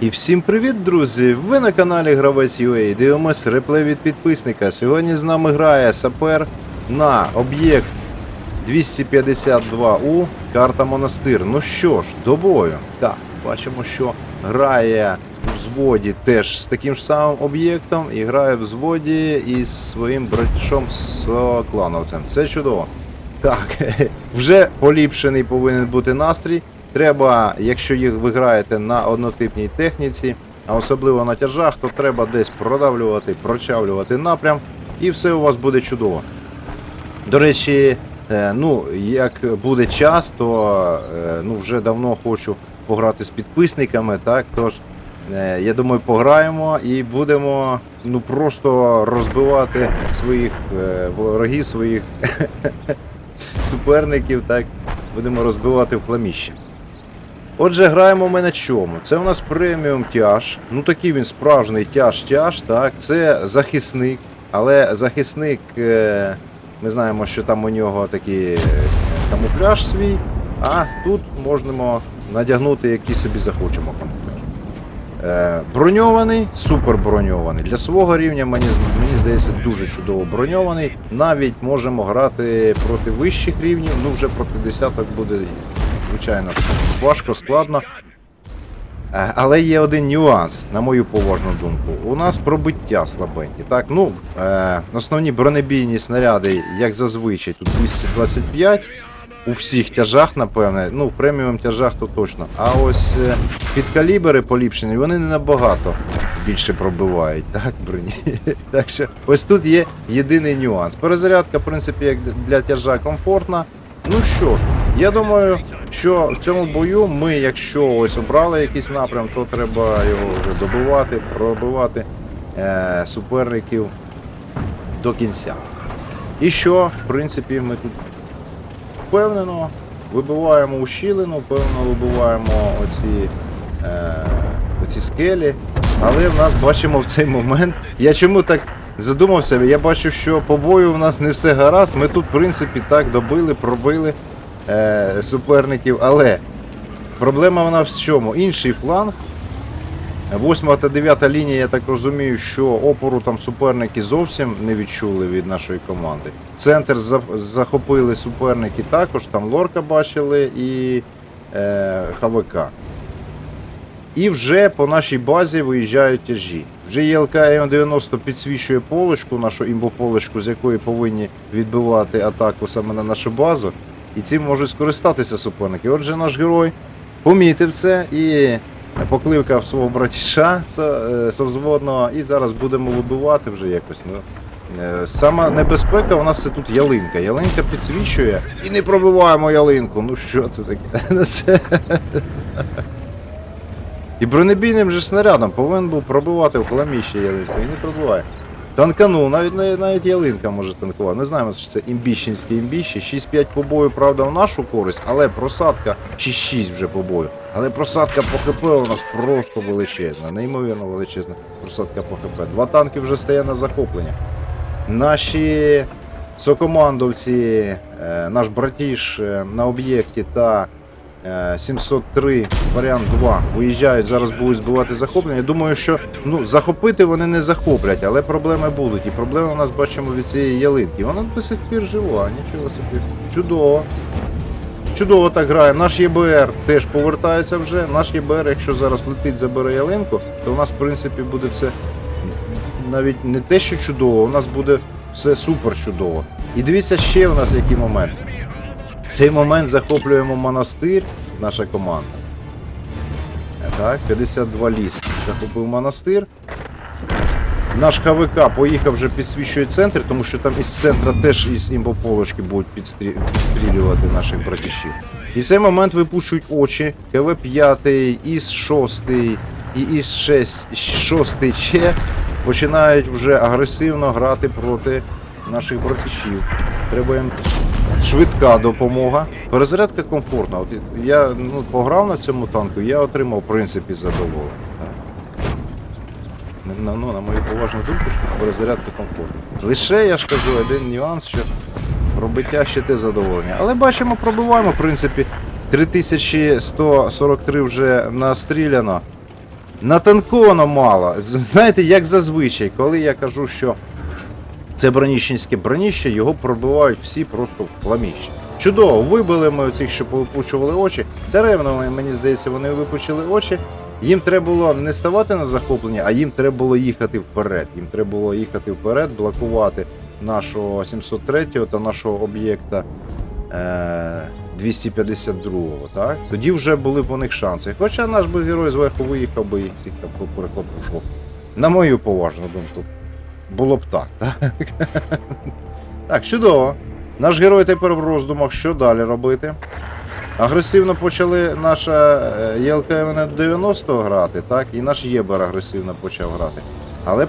І всім привіт, друзі! Ви на каналі Гравець UA. Дивимось реплей від підписника. Сьогодні з нами грає сапер на об'єкт 252У, карта Монастир. Ну що ж, до бою. Так, бачимо, що грає у взводі теж з таким ж самим об'єктом і грає в взводі із своїм братішом Соклановцем. Це чудово. Так, вже поліпшений повинен бути настрій. Треба, якщо їх ви граєте на однотипній техніці, а особливо на тяжах, то треба десь продавлювати, прочавлювати напрям, і все у вас буде чудово. До речі, е, ну, як буде час, то е, ну, вже давно хочу пограти з підписниками, так, тож е, я думаю, пограємо і будемо ну, просто розбивати своїх ворогів, своїх суперників, так, будемо розбивати в хламіще. Отже, граємо ми на чому? Це у нас преміум тяж. Ну такий він справжній тяж-тяж, так. Це захисник, але захисник, е, ми знаємо, що там у нього такий е, камуфляж свій, а тут можемо надягнути який собі захочемо камуфляж. Е, броньований, супер броньований. Для свого рівня мені, мені здається дуже чудово броньований. Навіть можемо грати проти вищих рівнів, ну вже проти десяток буде, звичайно, важко, складно. Е, Але є один нюанс, на мою поважну думку. У нас пробиття слабенькі. Так, ну, е, основні бронебійні снаряди, як зазвичай, тут 225 у всіх тяжах, напевне. Ну, в преміум тяжах то точно. А ось е, підкалібери поліпшені, вони не набагато більше пробивають, так, броні. так що ось тут є єдиний нюанс. Перезарядка, в принципі, як для тяжа комфортна. Ну що ж, я думаю, що в цьому бою ми, якщо ось обрали якийсь напрям, то треба його вже добивати, пробивати е, суперників до кінця. І що, в принципі, ми тут впевнено вибиваємо ущілину, впевнено вибиваємо оці, е, оці скелі. Але в нас бачимо в цей момент. Я чому так задумався? Я бачу, що по бою в нас не все гаразд. Ми тут, в принципі, так добили, пробили е, суперників. Але проблема вона в чому? Інший фланг. Восьма та дев'ята лінія, я так розумію, що опору там суперники зовсім не відчули від нашої команди. Центр захопили суперники також, там Лорка бачили і е, ХВК. І вже по нашій базі виїжджають тяжі. Вже ЄЛК М90 підсвічує полочку, нашу імбополочку, з якої повинні відбивати атаку саме на нашу базу. І цим можуть скористатися суперники. Отже, наш герой помітив це і покликав свого братіша е, совзводного, і зараз будемо вибивати вже якось. Ну, е, Сама небезпека у нас це тут ялинка. Ялинка підсвічує і не пробиваємо ялинку. Ну що це таке? Ну, це... І бронебійним же снарядом повинен був пробивати в каламіще ялинку. І не пробиває. Танканув, навіть навіть ялинка може танкувати. Ми знаємо, що це імбіщенське імбіще. 6-5 побою, правда, в нашу користь, але просадка, чи 6 вже побою. Але просадка по ХП у нас просто величезна, неймовірно величезна просадка по ХП. Два танки вже стає на захоплення. Наші сокомандовці, е, наш братіш е, на об'єкті та 703 варіант 2 виїжджають, зараз будуть збивати захоплення. Я думаю, що ну, захопити вони не захоплять, але проблеми будуть. І проблеми у нас бачимо від цієї ялинки. Вона до сих пір жива, нічого собі. Чудово. Чудово так грає. Наш ЄБР теж повертається вже. Наш ЄБР, якщо зараз летить, забере ялинку, то у нас, в принципі, буде все навіть не те, що чудово, у нас буде все супер чудово. І дивіться ще у нас який момент. В цей момент захоплюємо монастир, наша команда. Е, Так, 52 ліс. Захопив монастир. Наш ХВК поїхав вже підсвічує центр, тому що там із центра теж із імбополочки будуть підстрі... підстрілювати наших братішів. І в цей момент випущують очі. КВ-5, ІС-6 і ІС-6 ще починають вже агресивно грати проти наших братішів. Треба їм швидка допомога. Перезарядка комфортна. От я ну, пограв на цьому танку, я отримав в принципі задоволення. На, ну, на мою поважну думку, що комфортна. Лише я ж кажу один нюанс, що пробиття ще те задоволення. Але бачимо, пробиваємо, в принципі, 3143 вже настріляно. Натанковано мало. Знаєте, як зазвичай, коли я кажу, що це броніщенське броніще, його пробивають всі просто в пламіще. Чудово, вибили ми оцих, що повипучували очі. Даремно, мені здається, вони випучили очі. Їм треба було не ставати на захоплення, а їм треба було їхати вперед. Їм треба було їхати вперед, блокувати нашого 703-го та нашого об'єкта е- 252-го. Так? Тоді вже були б у них шанси. Хоча наш би герой зверху виїхав би їх всіх там перехлопушував. На мою поважну думку. Було б так. Так, так чудово. Наш герой тепер в роздумах, що далі робити. Агресивно почали наша е, ЄЛКМ 90 грати, так, і наш Єбер агресивно почав грати. Але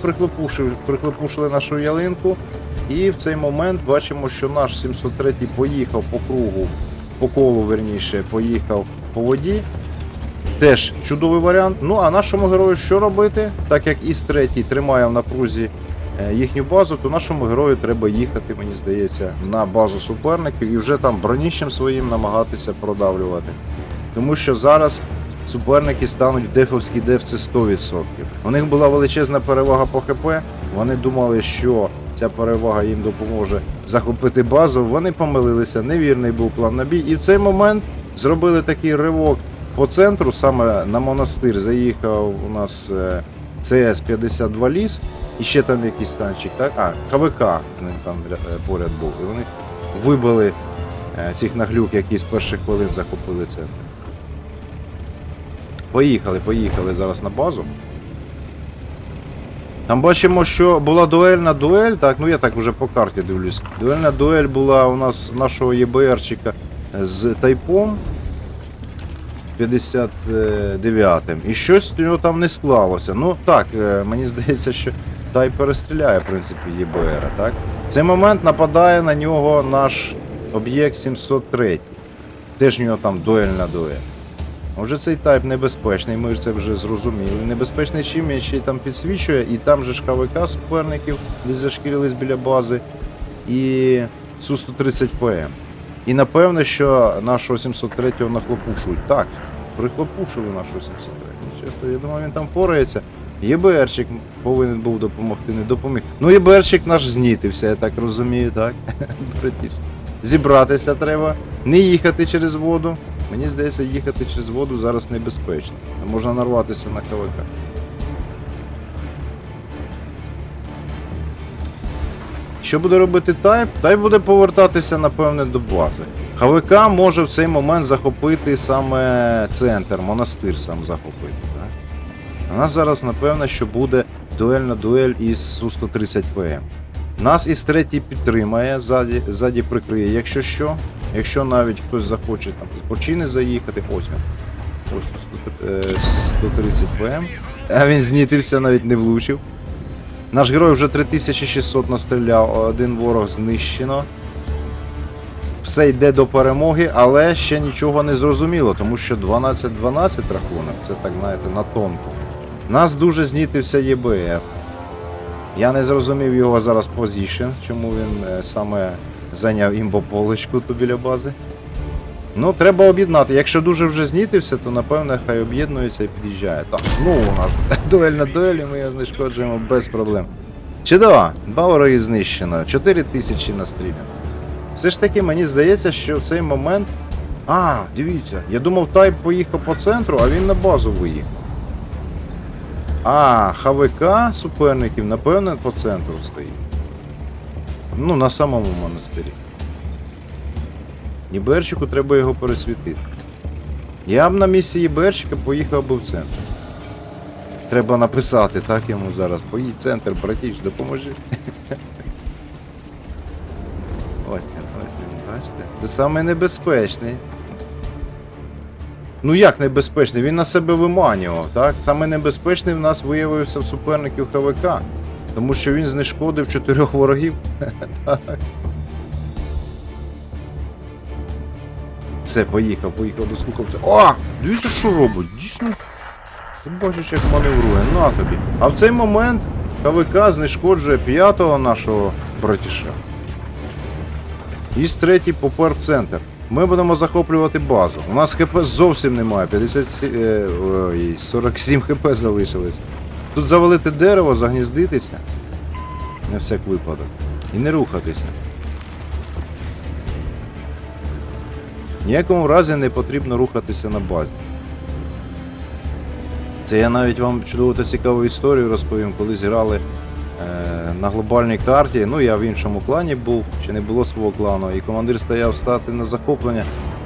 приклепушили нашу ялинку, і в цей момент бачимо, що наш 703 поїхав по кругу, по колу, верніше, поїхав по воді. Теж чудовий варіант. Ну а нашому герою що робити? Так як ІС 3 тримає в напрузі їхню базу, то нашому герою треба їхати, мені здається, на базу суперників і вже там броніщем своїм намагатися продавлювати. Тому що зараз суперники стануть в дефовський деф це 100%. У них була величезна перевага по ХП. Вони думали, що ця перевага їм допоможе захопити базу. Вони помилилися, невірний був план на бій. І в цей момент зробили такий ривок по центру, саме на монастир заїхав у нас е, ЦС-52 ліс, і ще там якийсь танчик, так? А, КВК з ним там е, поряд був. І вони вибили е, цих наглюк, які з перших хвилин захопили центр. Поїхали, поїхали зараз на базу. Там бачимо, що була дуельна дуель, так, ну я так вже по карті дивлюсь. Дуельна дуель була у нас нашого ЄБРчика з тайпом 59-м. І щось у нього там не склалося. Ну так, е, мені здається, що Тай перестріляє, в принципі, ЄБР, так? В цей момент нападає на нього наш об'єкт 703. Теж у нього там дуельна дуель. Отже, цей тайп небезпечний, ми це вже зрозуміли. Небезпечний чим він ще й там підсвічує, і там же ж КВК суперників, десь зашкірились біля бази, і Су-130 ПМ. І напевне, що нашого 703-го нахлопушують. Так, прихлопушили нашого 703-го. Чесно, я думаю, він там порається. ЄБРчик повинен був допомогти, не допоміг. Ну, ЄБРчик наш знітився, я так розумію, так? Зібратися треба, не їхати через воду. Мені здається, їхати через воду зараз небезпечно. Можна нарватися на КВК. Що буде робити Тайп? Тайп буде повертатися, напевне, до бази. ХВК може в цей момент захопити саме центр, монастир сам захопити. Так? У нас зараз, напевно, що буде дуельна дуель із Су-130 ПМ. Нас із третій підтримає, ззаді, ззаді прикриє, якщо що. Якщо навіть хтось захоче там з бочини заїхати, ось він. Ось 100, е, 130 ПМ. А він знітився, навіть не влучив. Наш герой вже 3600 настріляв, один ворог знищено. Все йде до перемоги, але ще нічого не зрозуміло, тому що 12-12 рахунок, це так знаєте, на тонку. Нас дуже знітився ЄБФ. Я не зрозумів його зараз позішн, чому він е, саме зайняв імбополочку тут біля бази. Ну, треба об'єднати. Якщо дуже вже знітився, то напевне хай об'єднується і під'їжджає. Так, ну у нас дуель на дуелі, ми його знешкоджуємо без проблем. Чудово, два вороги знищено, 4 тисячі настріляно. Все ж таки, мені здається, що в цей момент. А, дивіться, я думав, Тайп поїхав по центру, а він на базу виїхав. А, ХВК суперників, напевне, по центру стоїть. Ну, на самому монастирі. Єберчику треба його пересвітити. Я б на місці Єберчика поїхав би в центр. Треба написати так йому зараз. Поїдь в центр, братіч, допоможи. Бачите? Це саме небезпечний. Ну як небезпечний? Він на себе виманював, так? Саме небезпечний в нас виявився в суперників ХВК. Тому що він знешкодив чотирьох ворогів. так. Все, поїхав, поїхав, дослухався. О! Дивіться, що робить? Дійсно. Ти бачиш, як маневрує. На тобі. А в цей момент КВК знешкоджує п'ятого нашого братіша. І з третій попер в центр. Ми будемо захоплювати базу. У нас ХП зовсім немає. 57, е, ой, 47 ХП залишилось. Тут завалити дерево, загніздитися. На всяк випадок. І не рухатися. Ніякому разі не потрібно рухатися на базі. Це я навіть вам чудову та цікаву історію розповім, коли зіграли е, на глобальній карті. Ну, я в іншому клані був, ще не було свого клану, і командир стояв стати на захоплення.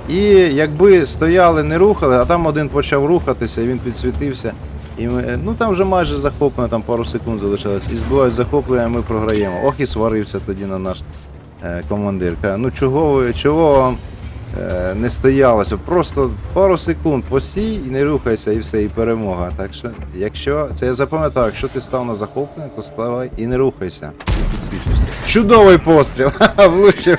І якби стояли, не рухали, а там один почав рухатися, він підсвітився. І ми, е, ну там вже майже захоплено, там пару секунд залишилось. І збивають захоплення, ми програємо. Ох і сварився тоді на наш е, командир. Каже, ну чого ви, чого вам не стоялося? Просто пару секунд постій і не рухайся, і все, і перемога. Так що, якщо це я запам'ятав, якщо ти став на захоплення, то ставай і не рухайся. І підсвічишся. Чудовий постріл! Влучив.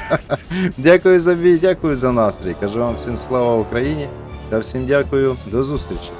Дякую за бій, дякую за настрій. Кажу вам всім слава Україні та всім дякую. До зустрічі.